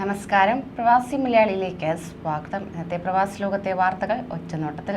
നമസ്കാരം. പ്രവാസി മലയാളിയിലേക്ക് സ്വാഗതം. ഇന്നത്തെ പ്രവാസി ലോകത്തെ വാർത്തകൾ ഒറ്റനോട്ടത്തിൽ.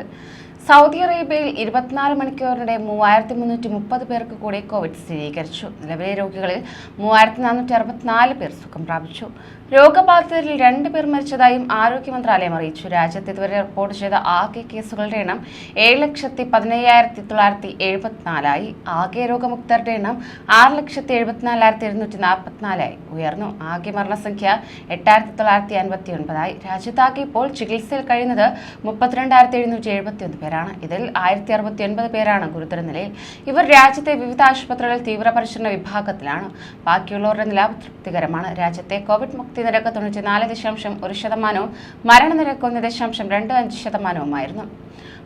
സൗദി അറേബ്യയിൽ ഇരുപത്തിനാല് മണിക്കൂറിനിടെ മൂവായിരത്തി മുന്നൂറ്റി മുപ്പത് പേർക്ക് കൂടി കോവിഡ് സ്ഥിരീകരിച്ചു. നിലവിലെ രോഗികളിൽ മൂവായിരത്തി നാനൂറ്റി അറുപത്തിനാല് പേർ സുഖം പ്രാപിച്ചു. രോഗബാധിതരിൽ രണ്ട് പേർ മരിച്ചതായും ആരോഗ്യ മന്ത്രാലയം അറിയിച്ചു. രാജ്യത്ത് ഇതുവരെ റിപ്പോർട്ട് ചെയ്ത ആകെ കേസുകളുടെ എണ്ണം ഏഴ് ലക്ഷത്തി പതിനയ്യായിരത്തി തൊള്ളായിരത്തി എഴുപത്തിനാലായി ആകെ രോഗമുക്തരുടെ എണ്ണം ആറ് ലക്ഷത്തി എഴുപത്തിനാലായിരത്തി എഴുന്നൂറ്റി നാൽപ്പത്തിനാലായി ഉയർന്നു. ആകെ മരണസംഖ്യ എട്ടായിരത്തി തൊള്ളായിരത്തി അൻപത്തി ഒൻപതായി രാജ്യത്താകെ ഇപ്പോൾ ചികിത്സയിൽ കഴിയുന്നത് മുപ്പത്തിരണ്ടായിരത്തി എഴുന്നൂറ്റി എഴുപത്തി ഒന്ന് പേരാണ്. ഇതിൽ ആയിരത്തി അറുപത്തി ഒൻപത് പേരാണ് ഗുരുതര നിലയിൽ. ഇവർ രാജ്യത്തെ വിവിധ ആശുപത്രികളിൽ തീവ്രപരിശീലന വിഭാഗത്തിലാണ്. ബാക്കിയുള്ളവരുടെ നില തൃപ്തികരമാണ്. രാജ്യത്തെ കോവിഡ് മുക്തി നിരക്ക് തൊണ്ണൂറ്റിനാല് ദശാംശം ഒരു ശതമാനവും മരണനിരക്ക് ഒന്ന് ദശാംശം രണ്ട് അഞ്ച് ശതമാനവുമായിരുന്നു.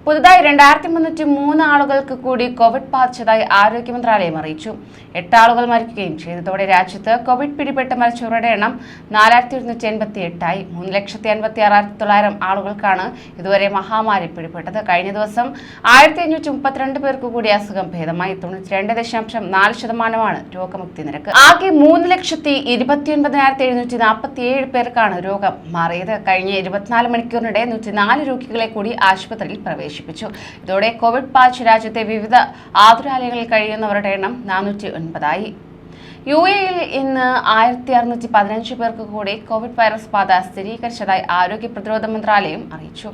പുതുതായി രണ്ടായിരത്തി മുന്നൂറ്റി മൂന്ന് ആളുകൾക്ക് കൂടി കോവിഡ് ബാധിച്ചതായി ആരോഗ്യ മന്ത്രാലയം അറിയിച്ചു. എട്ട് ആളുകൾ മരിക്കുകയും ചെയ്തതോടെ രാജ്യത്ത് കോവിഡ് പിടിപെട്ട് മരിച്ചവരുടെ എണ്ണം നാലായിരത്തി ഒരുന്നൂറ്റി എൺപത്തി എട്ടായി മൂന്ന് ലക്ഷത്തി അൻപത്തി ആറായിരത്തി തൊള്ളായിരം ആളുകൾക്കാണ് ഇതുവരെ മഹാമാരി പിടിപെട്ടത്. കഴിഞ്ഞ ദിവസം ആയിരത്തി അഞ്ഞൂറ്റി മുപ്പത്തിരണ്ട് പേർക്ക് കൂടി അസുഖം ഭേദമായി. തൊണ്ണൂറ്റി രണ്ട് ദശാംശം നാല് ശതമാനമാണ് രോഗമുക്തി നിരക്ക്. ആകെ മൂന്ന് ലക്ഷത്തി ഇരുപത്തി ഒൻപതിനായിരത്തി എഴുന്നൂറ്റി നാൽപ്പത്തി ഏഴ് പേർക്കാണ് രോഗം മാറിയത്. കഴിഞ്ഞ ഇരുപത്തിനാല് മണിക്കൂറിനിടെ നൂറ്റി നാല് രോഗികളെ കൂടി ആശുപത്രിയിൽ പ്രവേശിപ്പിച്ചു. ഇതോടെ കോവിഡ് ബാധിച്ച് രാജ്യത്തെ വിവിധ ആതുരാലയങ്ങളിൽ കഴിയുന്നവരുടെ എണ്ണം നാനൂറ്റി ഒൻപതായി. യു എയിൽ ഇന്ന് ആയിരത്തി അറുന്നൂറ്റി പതിനഞ്ച് പേർക്ക് കൂടി കോവിഡ് വൈറസ് ബാധ സ്ഥിരീകരിച്ചതായി ആരോഗ്യ പ്രതിരോധ മന്ത്രാലയം അറിയിച്ചു.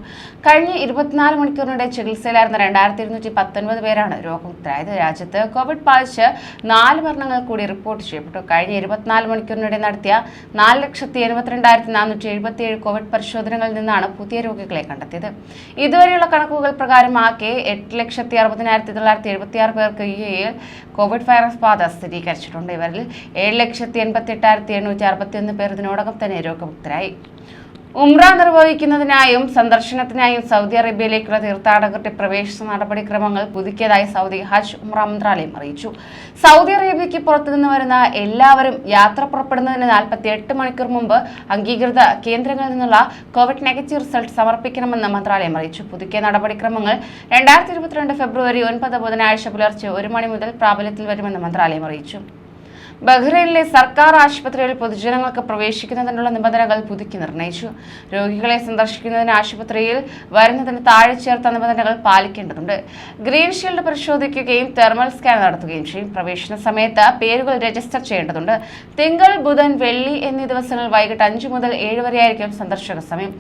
കഴിഞ്ഞ ഇരുപത്തിനാല് മണിക്കൂറിനിടെ ചികിത്സയിലായിരുന്ന രണ്ടായിരത്തി ഇരുന്നൂറ്റി പത്തൊൻപത് പേരാണ് രോഗമുക്തരായത്. രാജ്യത്ത് കോവിഡ് ബാധിച്ച് നാല് മരണങ്ങൾ കൂടി റിപ്പോർട്ട് ചെയ്യപ്പെട്ടു. കഴിഞ്ഞ ഇരുപത്തിനാല് മണിക്കൂറിനിടെ നടത്തിയ നാല് ലക്ഷത്തി എഴുപത്തിരണ്ടായിരത്തി നാനൂറ്റി എഴുപത്തിയേഴ് കോവിഡ് പരിശോധനകളിൽ നിന്നാണ് പുതിയ രോഗികളെ കണ്ടെത്തിയത്. ഇതുവരെയുള്ള കണക്കുകൾ പ്രകാരം ആകെ എട്ട് ലക്ഷത്തി അറുപതിനായിരത്തി തൊള്ളായിരത്തി എഴുപത്തിയാറ് പേർക്ക് യു എയിൽ കോവിഡ് വൈറസ് ബാധ സ്ഥിരീകരിച്ചിട്ടുണ്ട്. ഇവരിൽ ഏഴ് ലക്ഷത്തി എൺപത്തി എട്ടായിരത്തി എണ്ണൂറ്റി അറുപത്തി ഒന്ന് പേർ ഇതിനോടകം തന്നെ രോഗമുക്തരായി. ഉംറ നിർവഹിക്കുന്നതിനായും സന്ദർശനത്തിനായും സൗദി അറേബ്യയിലേക്കുള്ള തീർത്ഥാടകരുടെ പ്രവേശന നടപടിക്രമങ്ങൾ പുതുക്കിയതായി സൗദി ഹജ്ജ് ഉംറ മന്ത്രാലയം അറിയിച്ചു. സൗദി അറേബ്യയ്ക്ക് പുറത്തുനിന്ന് വരുന്ന എല്ലാവരും യാത്ര പുറപ്പെടുന്നതിന് നാൽപ്പത്തി എട്ട് മണിക്കൂർ മുമ്പ് അംഗീകൃത കേന്ദ്രങ്ങളിൽ നിന്നുള്ള കോവിഡ് നെഗറ്റീവ് റിസൾട്ട് സമർപ്പിക്കണമെന്ന് മന്ത്രാലയം അറിയിച്ചു. പുതുക്കിയ നടപടിക്രമങ്ങൾ രണ്ടായിരത്തി ഇരുപത്തിരണ്ട് ഫെബ്രുവരി ഒൻപത് ബുധനാഴ്ച പുലർച്ചെ ഒരു മണി മുതൽ പ്രാബല്യത്തിൽ വരുമെന്ന് മന്ത്രാലയം അറിയിച്ചു. ബഹ്റൈനിലെ സർക്കാർ ആശുപത്രിയിൽ പൊതുജനങ്ങൾക്ക് പ്രവേശിക്കുന്നതിനുള്ള നിബന്ധനകൾ പുതുക്കി നിർണയിച്ചു. രോഗികളെ സന്ദർശിക്കുന്നതിന് ആശുപത്രിയിൽ വരുന്നതിന് താഴെ ചേർത്ത നിബന്ധനകൾ പാലിക്കേണ്ടതുണ്ട്. ഗ്രീൻ ഷീൽഡ് പരിശോധിക്കുകയും തെർമൽ സ്കാൻ നടത്തുകയും ചെയ്യും. പ്രവേശന സമയത്ത് പേരുകൾ രജിസ്റ്റർ ചെയ്യേണ്ടതുണ്ട്. തിങ്കൾ ബുധൻ വെള്ളി എന്നീ ദിവസങ്ങളിൽ വൈകിട്ട് അഞ്ചു മുതൽ ഏഴ് വരെയായിരിക്കും സന്ദർശക സമയം.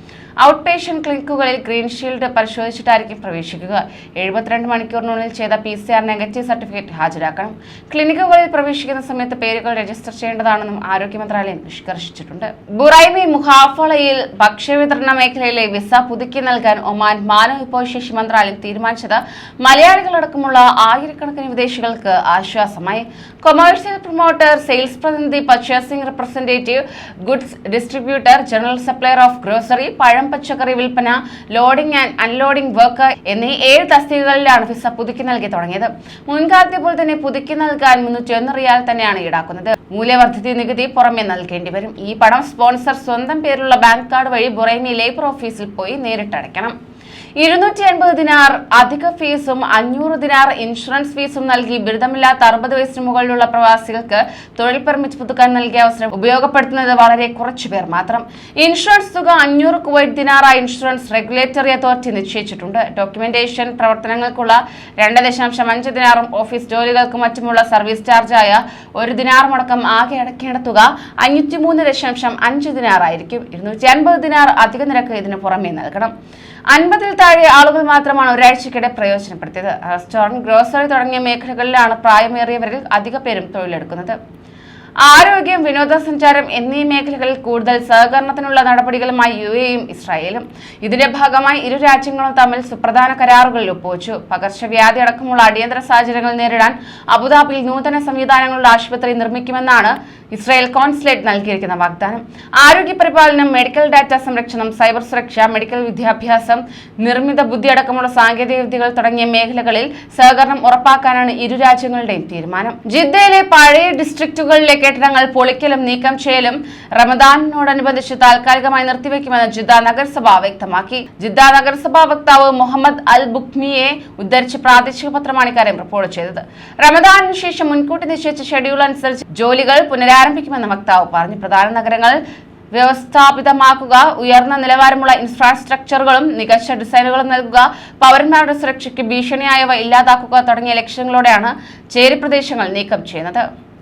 ഔട്ട് പേഷ്യന്റ് ക്ലിനിക്കുകളിൽ ഗ്രീൻ ഷീൽഡ് പരിശോധിച്ചിട്ടായിരിക്കും പ്രവേശിക്കുക. എഴുപത്തിരണ്ട് മണിക്കൂറിനുള്ളിൽ ചെയ്ത P C R negative certificate ഹാജരാക്കണം. ക്ലിനിക്കുകളിൽ പ്രവേശിക്കുന്ന സമയത്ത് പേരുകൾ രജിസ്റ്റർ ചെയ്യേണ്ടതാണെന്നും ആരോഗ്യ മന്ത്രാലയം നിഷ്കർഷിച്ചിട്ടുണ്ട്. ബുറൈമി മുഹാഫളയിൽ ഭക്ഷ്യവിതരണ മേഖലയിലെ വിസ പുതുക്കി നൽകാൻ ഒമാൻ മാനവവിഭവശേഷി മന്ത്രാലയം തീരുമാനിച്ചത് മലയാളികളടക്കമുള്ള ആയിരക്കണക്കിന് വിദേശികൾക്ക് ആശ്വാസമായി. കൊമേഴ്സ്യൽ പ്രൊമോട്ടർ സെയിൽസ് പ്രതിനിധി purchasing representative goods distributor general supplier of grocery പഴം പച്ചക്കറി വിൽപ്പന ലോഡിംഗ് ആൻഡ് അൺലോഡിംഗ് വർക്ക് എന്നീ ഏഴ് തസ്തികകളിലാണ് വിസ പുതുക്കി നൽകി തുടങ്ങിയത്. മുൻകാലത്തെ പോലെ തന്നെ പുതുക്കി നൽകാൻ മുന്നൂറ്റി ഒന്ന് റിയാൽ തന്നെയാണ് ഈടാക്കുന്നത് മൂല്യവർദ്ധിത നികുതി പുറമെ നൽകേണ്ടി വരും. ഈ പണം സ്പോൺസർ സ്വന്തം പേരിലുള്ള ബാങ്ക് കാർഡ് വഴി ബുറൈമി ലേബർ ഓഫീസിൽ പോയി നേരിട്ടടയ്ക്കണം. ഇരുന്നൂറ്റി അൻപത് ദിനാർ അധിക ഫീസും അഞ്ഞൂറ് ദിനാർ ഇൻഷുറൻസ് ഫീസും നൽകി ബിരുദമില്ലാത്ത അറുപത് വയസ്സിന് മുകളിലുള്ള പ്രവാസികൾക്ക് തൊഴിൽ പെർമിറ്റ് പുതുക്കാൻ നൽകിയ അവസരം ഉപയോഗപ്പെടുത്തുന്നത് വളരെ കുറച്ചു പേർ മാത്രം. ഇൻഷുറൻസ് തുക അഞ്ഞൂറ് കുവൈറ്റ് ദിനാറായി ഇൻഷുറൻസ് റെഗുലേറ്ററി അതോറിറ്റി നിശ്ചയിച്ചിട്ടുണ്ട്. ഡോക്യുമെന്റേഷൻ പ്രവർത്തനങ്ങൾക്കുള്ള രണ്ട് ദശാംശം അഞ്ച് ദിനാറും ഓഫീസ് ജോലികൾക്കും മറ്റുമുള്ള സർവീസ് ചാർജായ ഒരു ദിനാറുമടക്കം ആകെ അടക്കേണ്ട തുക അഞ്ഞൂറ്റി മൂന്ന് ദശാംശം അഞ്ച് ദിനാറായിരിക്കും. ഇരുന്നൂറ്റി അൻപത് ദിനാർ അധിക നിരക്ക് ഇതിന് പുറമെ നൽകണം. അൻപതിൽ താഴെ ആളുകൾ മാത്രമാണ് ഒരാഴ്ചക്കിടെ പ്രയോജനപ്പെടുത്തിയത്. റെസ്റ്റോറന്റ് ഗ്രോസറി തുടങ്ങിയ മേഖലകളിലാണ് പ്രായമേറിയവരിൽ അധിക പേരും തൊഴിലെടുക്കുന്നത്. ആരോഗ്യം വിനോദസഞ്ചാരം എന്നീ മേഖലകളിൽ കൂടുതൽ സഹകരണത്തിനുള്ള നടപടികളുമായി യു എയും ഇസ്രായേലും. ഇതിന്റെ ഭാഗമായി ഇരു രാജ്യങ്ങളും തമ്മിൽ സുപ്രധാന കരാറുകളിൽ ഒപ്പുവച്ചു. പകർച്ചവ്യാധി അടക്കമുള്ള അടിയന്തര സാഹചര്യങ്ങൾ നേരിടാൻ അബുദാബിയിൽ നൂതന സംവിധാനങ്ങളുടെ ആശുപത്രി നിർമ്മിക്കുമെന്നാണ് ഇസ്രായേൽ കോൺസുലേറ്റ് നൽകിയിരിക്കുന്ന വാഗ്ദാനം. ആരോഗ്യ പരിപാലനം മെഡിക്കൽ ഡാറ്റ സംരക്ഷണം സൈബർ സുരക്ഷ മെഡിക്കൽ വിദ്യാഭ്യാസം നിർമ്മിത ബുദ്ധി അടക്കമുള്ള സാങ്കേതിക വിദ്യകൾ തുടങ്ങിയ മേഖലകളിൽ സഹകരണം ഉറപ്പാക്കാനാണ് ഇരു രാജ്യങ്ങളുടെയും തീരുമാനം. ജിദ്ദയിലെ പഴയ ഡിസ്ട്രിക്റ്റുകളിലെ കെട്ടിടങ്ങൾ പൊളിക്കലും നീക്കം ചെയ്യലും റമദാനോടനുബന്ധിച്ച് താൽക്കാലികമായി നിർത്തിവെക്കുമെന്ന് ജിദ്ദ നഗരസഭ വ്യക്തമാക്കി. ജിദ്ദ നഗരസഭാ വക്താവ് മുഹമ്മദ് അൽ ബുക്മിയെ ഉദ്ധരിച്ച് പ്രാദേശിക പത്രമാണ് ഇക്കാര്യം റിപ്പോർട്ട് ചെയ്തത്. റമദാനിന് ശേഷം മുൻകൂട്ടി നിശ്ചയിച്ച ഷെഡ്യൂൾ അനുസരിച്ച് ജോലികൾ പുനരാരംഭിക്കുമെന്ന് വക്താവ് പറഞ്ഞു. പ്രധാന നഗരങ്ങൾ വ്യവസ്ഥാപിതമാക്കുക ഉയർന്ന നിലവാരമുള്ള ഇൻഫ്രാസ്ട്രക്ചറുകളും മികച്ച ഡിസൈനുകളും നൽകുക പൗരന്മാരുടെ സുരക്ഷയ്ക്ക് ഭീഷണിയായവ ഇല്ലാതാക്കുക തുടങ്ങിയ ലക്ഷ്യങ്ങളോടെയാണ് ചേരി പ്രദേശങ്ങൾ നീക്കം ചെയ്യുന്നത്.